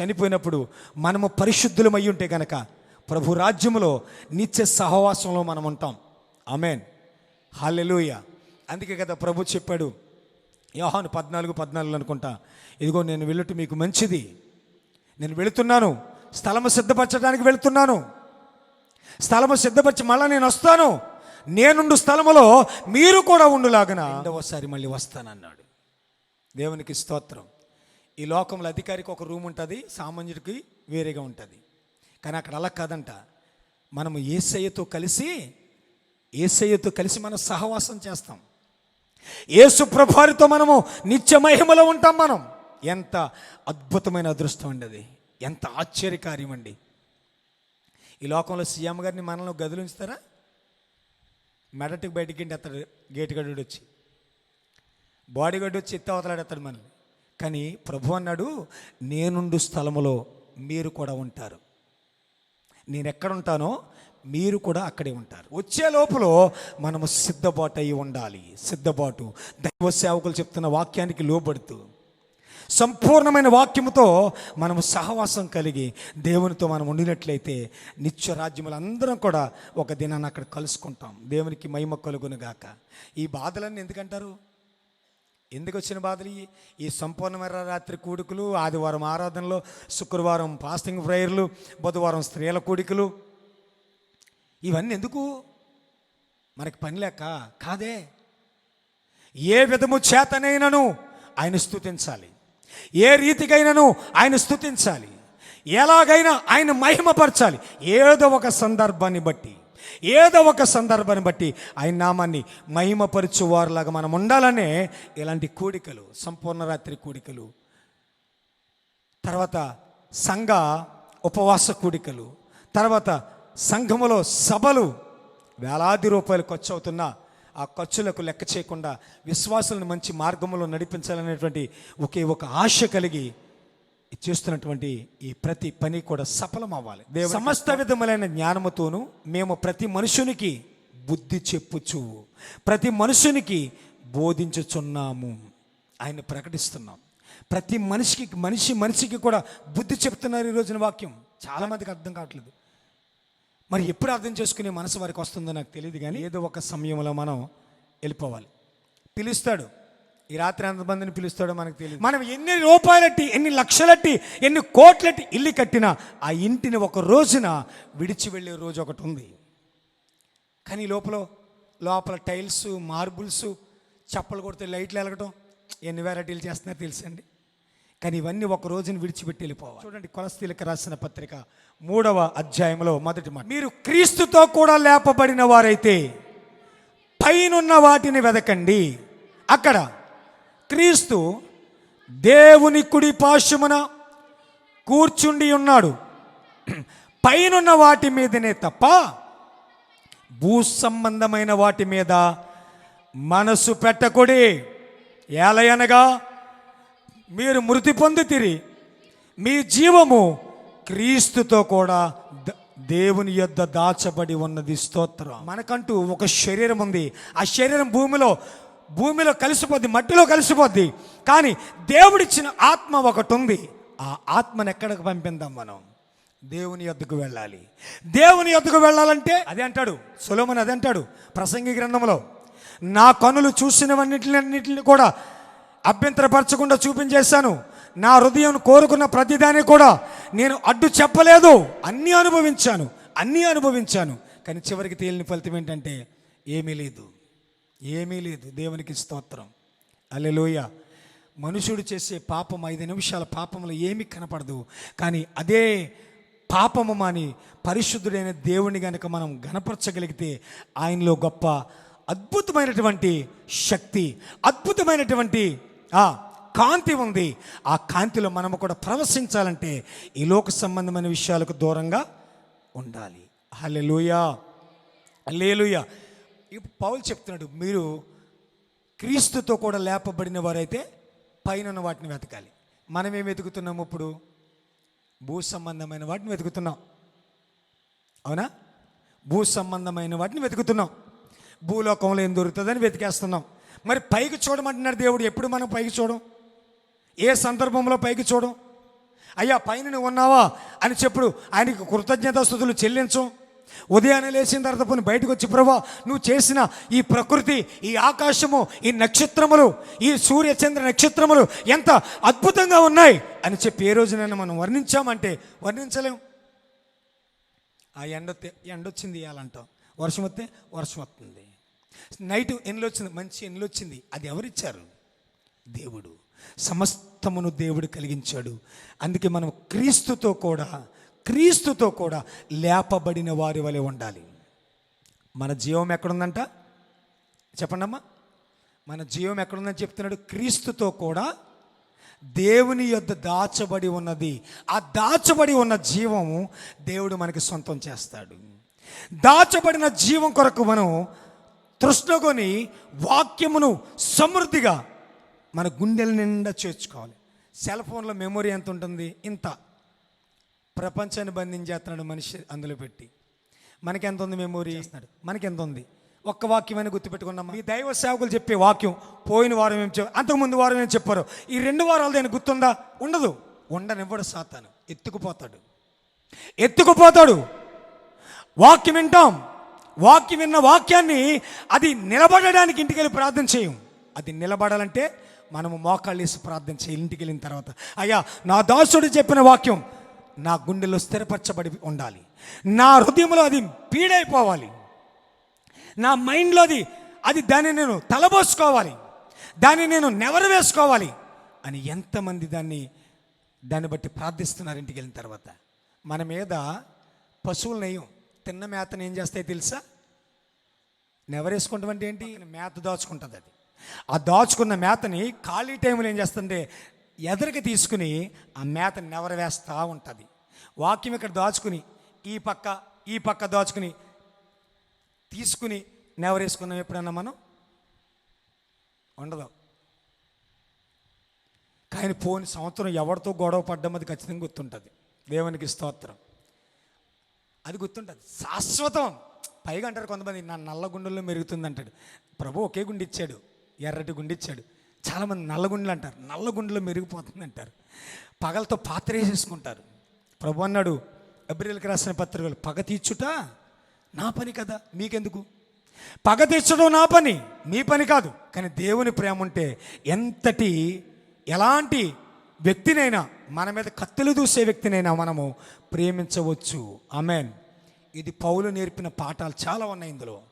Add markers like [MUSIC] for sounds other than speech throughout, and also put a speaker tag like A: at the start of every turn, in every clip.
A: చనిపోయినప్పుడు మనము పరిశుద్ధులమై ఉంటే గనక ప్రభు రాజ్యములో నిత్య సహవాసంలో మనం ఉంటాం. ఆమెన్. హాలెలూయ అందుకే కదా ప్రభు చెప్పాడు యోహాను పద్నాలుగు పద్నాలుగు అనుకుంటా ఇదిగో నేను వెళ్ళుట మీకు మంచిది. నేను వెళుతున్నాను స్థలము సిద్ధపరచడానికి వెళుతున్నాను. స్థలము సిద్ధపరిచి మళ్ళా నేను వస్తాను. నేనుండు స్థలములో మీరు కూడా ఉండులాగన. రెండవసారి మళ్ళీ వస్తానన్నాడు. దేవునికి స్తోత్రం. ఈ లోకంలో అధికారికి ఒక రూమ్ ఉంటుంది సామాన్యుడికి వేరేగా ఉంటుంది. కానీ అక్కడ అలా కాదంట. మనము ఏసయ్యతో కలిసి ఏసయ్యతో కలిసి మనం సహవాసం చేస్తాం. ఏసు ప్రభారితో మనము నిత్య మహిమలో ఉంటాం మనం. ఎంత అద్భుతమైన అదృష్టం అండి అది. ఎంత ఆశ్చర్యకార్యం అండి. ఈ లోకంలో సీఎం గారిని మనలో గదిలో ఉంచుతారా? మెడటికి బయటికి అతడు గేటు గడ్డు వచ్చి. బాడీ గడ్డు వచ్చి ఎత్తి అతడు మనల్ని. కానీ ప్రభు అన్నాడు నేనుండు స్థలములో మీరు కూడా ఉంటారు. నేను ఎక్కడ ఉంటానో మీరు కూడా అక్కడే ఉంటారు. వచ్చే లోపల మనము సిద్ధబాటు అయి ఉండాలి. సిద్ధబాటు. దైవ సేవకులు చెప్తున్న వాక్యానికి లోబడుతూ సంపూర్ణమైన వాక్యముతో మనము సహవాసం కలిగి దేవునితో మనం ఉండినట్లయితే నిత్య రాజ్యములు అందరం కూడా ఒక దినాన్ని అక్కడ కలుసుకుంటాం. దేవునికి మహిమ కలుగునుగాక ఈ బాధలన్నీ ఎందుకంటారు? ఎందుకు వచ్చిన బాధలు? ఈ సంపూర్ణమైన రాత్రి కూడుకులు ఆదివారం ఆరాధనలు శుక్రవారం ఫాస్టింగ్ ప్రేయర్లు బుధవారం స్త్రీల కూడికలు. ఇవన్నీ ఎందుకు? మనకి పని లేక కాదే? ఏ విధము చేతనైనను ఆయన స్థుతించాలి ఏ రీతికైనను ఆయన స్థుతించాలి ఎలాగైనా ఆయన మహిమపరచాలి. ఏదో ఒక సందర్భాన్ని బట్టి. ఏదో ఒక సందర్భాన్ని బట్టి ఆయన నామాన్ని మహిమపరచువారులాగా మనం ఉండాలనే ఇలాంటి కూడికలు సంపూర్ణ రాత్రి కూడికలు. తర్వాత సంఘ ఉపవాస కూడికలు. తర్వాత సంఘములో సభలు. వేలాది రూపాయలు ఖర్చు అవుతున్నా ఆ ఖర్చులకు లెక్క చేయకుండా విశ్వాసులను మంచి మార్గంలో నడిపించాలనేటువంటి ఒకే ఒక ఆశ కలిగి చేస్తున్నటువంటి ఈ ప్రతి పని కూడా సఫలం అవ్వాలి సమస్త విధములైన జ్ఞానముతోనూ మేము ప్రతి మనుషునికి బుద్ధి చెప్పుచు ప్రతి మనుషునికి బోధించుచున్నాము. ఆయన ప్రకటిస్తున్నాం. ప్రతి మనిషికి మనిషి మనిషికి కూడా బుద్ధి చెప్తున్నారు ఈ రోజున వాక్యం. చాలా మందికి అర్థం కావట్లేదు. మరి ఎప్పుడు అర్థం చేసుకునే మనసు వారికి వస్తుందో నాకు తెలియదు కానీ ఏదో ఒక సమయంలో మనం వెళ్ళిపోవాలి. పిలుస్తాడు. ఈ రాత్రి ఎంతమందిని పిలుస్తాడో మనకు తెలియదు మనం ఎన్ని రూపాయలట్టి ఎన్ని లక్షలట్టి ఎన్ని కోట్లట్టి ఇల్లు కట్టినా ఆ ఇంటిని ఒక రోజున విడిచి వెళ్ళే రోజు ఒకటి ఉంది. కానీ లోపల లోపల టైల్స్ మార్బుల్స్ చప్పలు కొడితే లైట్లు వెలగటం ఎన్ని వెరైటీలు చేస్తున్నారో తెలుసండి. కానీ ఇవన్నీ ఒక రోజున విడిచిపెట్టి వెళ్ళిపోవాలి. చూడండి కొలస్తీలకు రాసిన పత్రిక మూడవ అధ్యాయంలో మొదటి మాట. మీరు క్రీస్తుతో కూడా లేపబడిన వారైతే పైనున్న వాటిని వెదకండి. అక్కడ క్రీస్తు దేవుని కుడి పాశమున కూర్చుండి ఉన్నాడు. పైనున్న వాటి మీదనే తప్ప భూ సంబంధమైన వాటి మీద మనసు పెట్టకుడి. ఏలయనగా మీరు మృతి పొందితిరి. మీ జీవము క్రీస్తుతో కూడా ద- దేవుని యొద్ద దాచబడి ఉన్నది స్తోత్రం. మనకంటూ ఒక శరీరం ఉంది. ఆ శరీరం భూమిలో భూమిలో కలిసిపోద్ది మట్టిలో కలిసిపోద్ది. కానీ దేవుడిచ్చిన ఆత్మ ఒకటి ఉంది ఆ ఆత్మను ఎక్కడికి పంపిందాం మనం? దేవుని యొద్దకు వెళ్ళాలి. దేవుని యొద్దకు వెళ్ళాలంటే అదే అంటాడు సులోమన్ అదే అంటాడు ప్రసంగి గ్రంథంలో నా కనులు చూసినవన్నిటిని కూడా అభ్యంతరపరచకుండా చూపించేశాను. నా హృదయం కోరుకున్న ప్రతిదాన్ని కూడా నేను అడ్డు చెప్పలేదు. అన్నీ అనుభవించాను అన్నీ అనుభవించాను. కానీ చివరికి తేలిన ఫలితం ఏంటంటే ఏమీ లేదు. ఏమీ లేదు. దేవునికి స్తోత్రం. అల్లెలోయ మనుషుడు చేసే పాపం ఐదు నిమిషాల పాపంలో ఏమీ కనపడదు. కానీ అదే పాపము మాని పరిశుద్ధుడైన దేవుని గనుక మనం గనపరచగలిగితే ఆయనలో గొప్ప అద్భుతమైనటువంటి శక్తి అద్భుతమైనటువంటి ఆ కాంతి ఉంది. ఆ కాంతిలో మనము కూడా ప్రవశించాలంటే ఈ లోక సంబంధమైన విషయాలకు దూరంగా ఉండాలి. హల్లెలూయా. హల్లెలూయా. ఇప్పుడు పౌలు చెప్తున్నాడు మీరు క్రీస్తుతో కూడా లేపబడిన వారైతే పైన ఉన్న వాటిని వెతకాలి. మనం ఏం వెతుకుతున్నాము ఇప్పుడు? భూ సంబంధమైన వాటిని వెతుకుతున్నాం. అవునా? భూ సంబంధమైన వాటిని వెతుకుతున్నాం. భూలోకంలో ఏం దొరుకుతుందని వెతికేస్తున్నాం. మరి పైకి చూడమంటున్నాడు దేవుడు ఎప్పుడు మనం పైకి చూడం? ఏ సందర్భంలో పైకి చూడం? అయ్యా పైన నువ్వు ఉన్నావా? అని చెప్పుడు. ఆయనకి కృతజ్ఞతాస్థుతులు చెల్లించం. ఉదయాన్నే లేచిన తర్వాత పోనీ బయటకు వచ్చి ప్రభా నువ్వు చేసిన ఈ ప్రకృతి ఈ ఆకాశము ఈ నక్షత్రములు ఈ సూర్య చంద్ర నక్షత్రములు ఎంత అద్భుతంగా ఉన్నాయి? అని చెప్పి ఏ రోజునైనా మనం వర్ణించామంటే వర్ణించలేం. ఆ ఎండ ఎండ వచ్చింది ఇవ్వాలంటాం వర్షం వస్తే వర్షం వస్తుంది. నైట్ ఎన్నిలో వచ్చింది మంచి ఎన్నిలో వచ్చింది. అది ఎవరిచ్చారు? దేవుడు. సమస్తమును దేవుడు కలిగించాడు. అందుకే మనం క్రీస్తుతో కూడా క్రీస్తుతో కూడా లేపబడిన వారి వలె ఉండాలి. మన జీవం ఎక్కడుందంట? చెప్పండమ్మా. మన జీవం ఎక్కడుందని చెప్తున్నాడు? క్రీస్తుతో కూడా దేవుని యొద్ద దాచబడి ఉన్నది. ఆ దాచబడి ఉన్న జీవము దేవుడు మనకి సొంతం చేస్తాడు. దాచబడిన జీవం కొరకు మనం తృష్ణకొని వాక్యమును సమృద్ధిగా మన గుండెల నిండా చేర్చుకోవాలి. సెల్ ఫోన్లో మెమొరీ ఎంత ఉంటుంది ఇంత. ప్రపంచాన్ని బంధించేస్తున్నాడు మనిషి అందులో పెట్టి. మనకి ఎంత ఉంది మెమొరీ? చేస్తున్నాడు. మనకి ఎంత ఉంది ఒక్క వాక్యమని గుర్తుపెట్టుకున్నాం మీ దైవ సేవకులు చెప్పే వాక్యం పోయిన వారం ఏం చెప్పారు అంతకుముందు వారం ఏం చెప్పారు? ఈ రెండు వారాలు దానికి గుర్తుందా? ఉండదు. ఉండనివ్వడు సాతాను. ఎత్తుకుపోతాడు. ఎత్తుకుపోతాడు. వాక్యం వింటాం. వాక్యం విన్న వాక్యాన్ని అది నిలబడడానికి ఇంటికి వెళ్ళి ప్రార్థన చేయం. అది నిలబడాలంటే మనము మోకాళ్ళు వేసి ప్రార్థన చేయాలి ఇంటికి వెళ్ళిన తర్వాత అయ్యా నా దాసుడు చెప్పిన వాక్యం నా గుండెలో స్థిరపరచబడి ఉండాలి. నా హృదయంలో అది పీడైపోవాలి. నా మైండ్లో అది అది దాన్ని నేను తలబోసుకోవాలి. దాన్ని నేను నెవరు వేసుకోవాలి అని ఎంతమంది దాన్ని దాన్ని బట్టి ప్రార్థిస్తున్నారు ఇంటికి వెళ్ళిన తర్వాత. మన మీద పశువులు నెయ్యం తిన్న మేతను ఏం చేస్తాయి తెలుసా? నెవరేసుకుంటాం అంటే ఏంటి? మేత దాచుకుంటుంది అది. ఆ దాచుకున్న మేతని ఖాళీ టైంలో ఏం చేస్తుంటే ఎదరికి తీసుకుని ఆ మేత నెవరవేస్తూ ఉంటుంది. వాక్యం ఇక్కడ దాచుకుని ఈ పక్క ఈ పక్క దాచుకుని తీసుకుని నెవరేసుకున్నాం ఎప్పుడన్నా మనం? ఉండదు. కానీ పోని సంవత్సరం ఎవరితో గొడవ పడ్డం అది ఖచ్చితంగా గుర్తుంటుంది. దేవునికి స్తోత్రం. అది గుర్తుంటుంది. శాశ్వతం. పైగా అంటారు కొంతమంది నా నల్ల గుండెల్లో మెరుగుతుంది అంటాడు ప్రభు ఒకే గుండె ఇచ్చాడు. ఎర్రటి గుండె ఇచ్చాడు. చాలామంది నల్లగుండలు అంటారు నల్ల గుండెలో మెరిగిపోతుంది అంటారు పగలతో పాత్ర వేసేసుకుంటారు ప్రభు అన్నాడు ఎబ్రిల్కి రాసిన పత్రికలు పగ తీర్చుట నా పని కదా మీకెందుకు? పగ తీర్చడం నా పని మీ పని కాదు. కానీ దేవుని ప్రేమ ఉంటే ఎంతటి ఎలాంటి వ్యక్తినైనా మన మీద కత్తులు దూసే వ్యక్తినైనా మనము ప్రేమించవచ్చు. ఆమెన్. ఇది పౌలు నేర్పిన పాఠాలు చాలా ఉన్నాయి ఇందులో.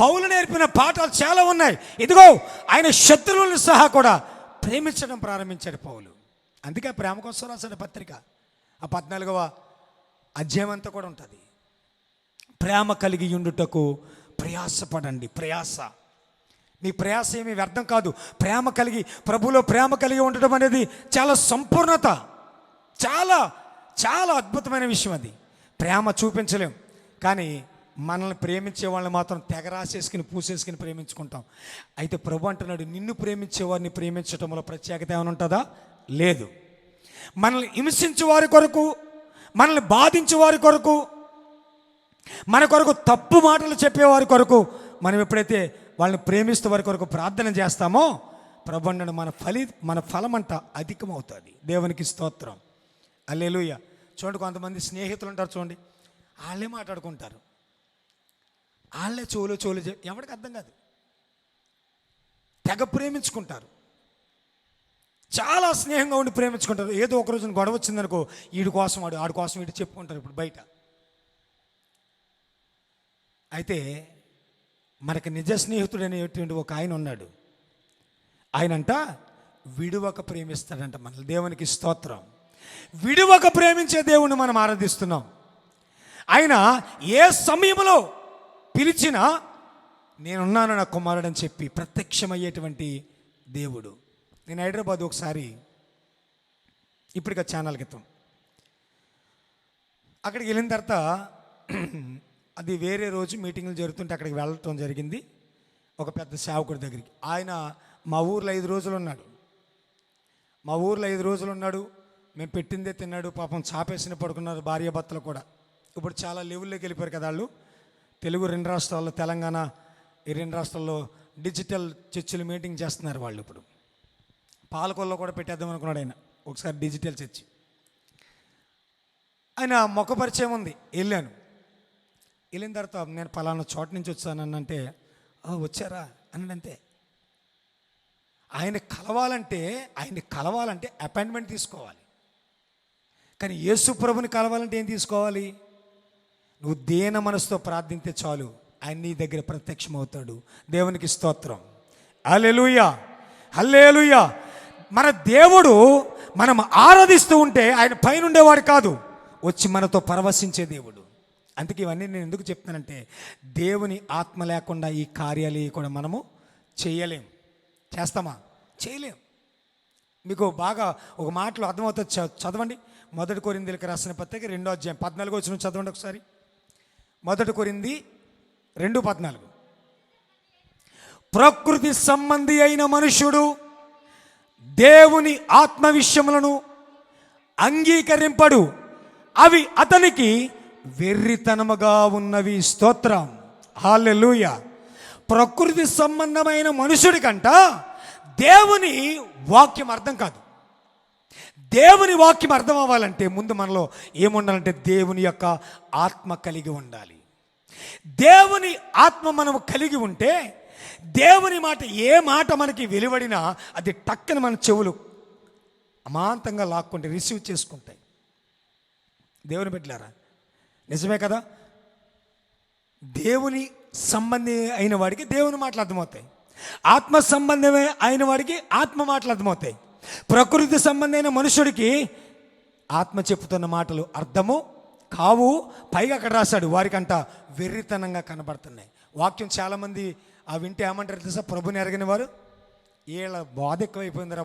A: పౌలు నేర్పిన పాఠాలు చాలా ఉన్నాయి. ఇదిగో ఆయన శత్రువులను సహా కూడా ప్రేమించడం ప్రారంభించాడు పౌలు. అందుకే ప్రేమ కోసం రాసిన పత్రిక. ఆ పద్నాలుగవ అధ్యాయం అంతా కూడా ఉంటుంది. ప్రేమ కలిగి ఉండుటకు ప్రయాసపడండి. ప్రయాస. మీ ప్రయాస ఏమీ వ్యర్థం కాదు. ప్రేమ కలిగి ప్రభులో ప్రేమ కలిగి ఉండటం అనేది చాలా సంపూర్ణత. చాలా చాలా అద్భుతమైన విషయం అది. ప్రేమ చూపించలేం. కానీ మనల్ని ప్రేమించే వాళ్ళని మాత్రం తెగ రాసేసుకుని పూసేసుకుని ప్రేమించుకుంటాం. అయితే ప్రభు అంటున్నాడు నిన్ను ప్రేమించే వారిని ప్రేమించటంలో ప్రత్యేకత ఏమైనా ఉంటుందా? లేదు. మనల్ని హింసించే వారి కొరకు మనల్ని బాధించే వారి కొరకు మన కొరకు తప్పు మాటలు చెప్పేవారి కొరకు మనం ఎప్పుడైతే వాళ్ళని ప్రేమిస్తూ వారి కొరకు ప్రార్థన చేస్తామో ప్రభండను మన ఫలి మన ఫలం అంట అధికమవుతుంది. దేవునికి స్తోత్రం. అల్లెలుయ్య చూడండి కొంతమంది స్నేహితులు ఉంటారు చూడండి వాళ్ళే మాట్లాడుకుంటారు. వాళ్ళే చోలు చోలు ఎవరికి అర్థం కాదు. తెగ ప్రేమించుకుంటారు. చాలా స్నేహంగా ఉండి ప్రేమించుకుంటారు. ఏదో ఒక రోజున గొడవ వచ్చిందనుకో వీడి కోసం వాడు ఆడి కోసం వీడు చెప్పుకుంటారు ఇప్పుడు బయట. అయితే మనకి నిజ స్నేహితుడు అనేటువంటి ఒక ఆయన ఉన్నాడు. ఆయనంట విడువక ప్రేమిస్తాడంట మన దేవునికి స్తోత్రం. విడువక ప్రేమించే దేవుణ్ణి మనం ఆరాధిస్తున్నాం. ఆయన ఏ సమయంలో పిలిచినా నేనున్నాను నా కుమారుడు అని చెప్పి ప్రత్యక్షమయ్యేటువంటి దేవుడు. నేను హైదరాబాద్ ఒకసారి ఇప్పటికి ఛానల్ క్రితం. అక్కడికి వెళ్ళిన తర్వాత [CLEARS THROAT] అది వేరే రోజు మీటింగ్లు జరుగుతుంటే అక్కడికి వెళ్ళటం జరిగింది. ఒక పెద్ద సేవకుడి దగ్గరికి. ఆయన మా ఊర్లో ఐదు రోజులు ఉన్నాడు. మా ఊర్లో ఐదు రోజులు ఉన్నాడు. మేము పెట్టిందే తిన్నాడు. పాపం చాపేసిన పడుకున్నారు భార్య భర్తలు కూడా. ఇప్పుడు చాలా లెవెల్లోకి వెళ్ళిపోయారు కదా వాళ్ళు. తెలుగు రెండు రాష్ట్రాల్లో తెలంగాణ ఈ రెండు రాష్ట్రాల్లో డిజిటల్ చర్చిలు మీటింగ్ చేస్తున్నారు వాళ్ళు ఇప్పుడు. పాలకొల్లో కూడా పెట్టేద్దాం అనుకున్నాడు ఆయన ఒకసారి డిజిటల్ చర్చి. ఆయన మొక్క పరిచయం ఉంది వెళ్ళాను. వెళ్ళిన తర్వాత నేను పలానా చోట నుంచి వచ్చానంటే వచ్చారా? అని అంతే. ఆయన కలవాలంటే ఆయన్ని కలవాలంటే అపాయింట్మెంట్ తీసుకోవాలి. కానీ యేసు ప్రభుని కలవాలంటే ఏం తీసుకోవాలి? నువ్వు దేన మనసుతో ప్రార్థించే చాలు ఆయన నీ దగ్గర ప్రత్యక్షమవుతాడు. దేవునికి స్తోత్రం. హల్లెలూయా. హల్లేలుయా. మన దేవుడు మనం ఆరాధిస్తూ ఉంటే ఆయన పైన ఉండేవాడు కాదు వచ్చి మనతో పరవశించే దేవుడు. అందుకే ఇవన్నీ నేను ఎందుకు చెప్తానంటే దేవుని ఆత్మ లేకుండా ఈ కార్యాలు కూడా మనము చేయలేం. చేస్తామా? చేయలేం. మీకు బాగా ఒక మాటలో అర్థమవుతుంది. చదవండి. మొదటి కొరిందీలకు రాసిన పత్రిక రెండో అధ్యాయం పద్నాలుగు వచ్చిన చదవండి ఒకసారి. మొదటి కొరింది రెండు పద్నాలుగు. ప్రకృతి సంబంధి అయిన మనుష్యుడు దేవుని ఆత్మ విషయములను అంగీకరింపడు. అవి అతనికి వెర్రితనముగా ఉన్నవి. స్తోత్రం. హాలెలూయ ప్రకృతి సంబంధమైన మనుషుడి కంట దేవుని వాక్యం అర్థం కాదు. దేవుని వాక్యం అర్థం అవ్వాలంటే ముందు మనలో ఏముండాలంటే దేవుని యొక్క ఆత్మ కలిగి ఉండాలి. దేవుని ఆత్మ మనము కలిగి ఉంటే దేవుని మాట ఏ మాట మనకి వెలువడినా అది టక్కన మన చెవులు అమాంతంగా లాక్కుంటే రిసీవ్ చేసుకుంటాయి. దేవుని పెట్టలేరా నిజమే కదా? దేవుని సంబంధి అయిన వాడికి దేవుని మాటలు అర్థమవుతాయి. ఆత్మ సంబంధమే అయిన వాడికి ఆత్మ మాటలు అర్థమవుతాయి. ప్రకృతి సంబంధమైన మనుషుడికి ఆత్మ చెప్పుతున్న మాటలు అర్థము కావు పైగా అక్కడ రాశాడు వారికంట వెర్రితనంగా కనబడుతున్నాయి. వాక్యం చాలామంది ఆ వింటే ఏమంటారు తెలుసా? ప్రభుని ఎరగని వారు వీళ్ళ బాధ ఎక్కువైపోయిందిరా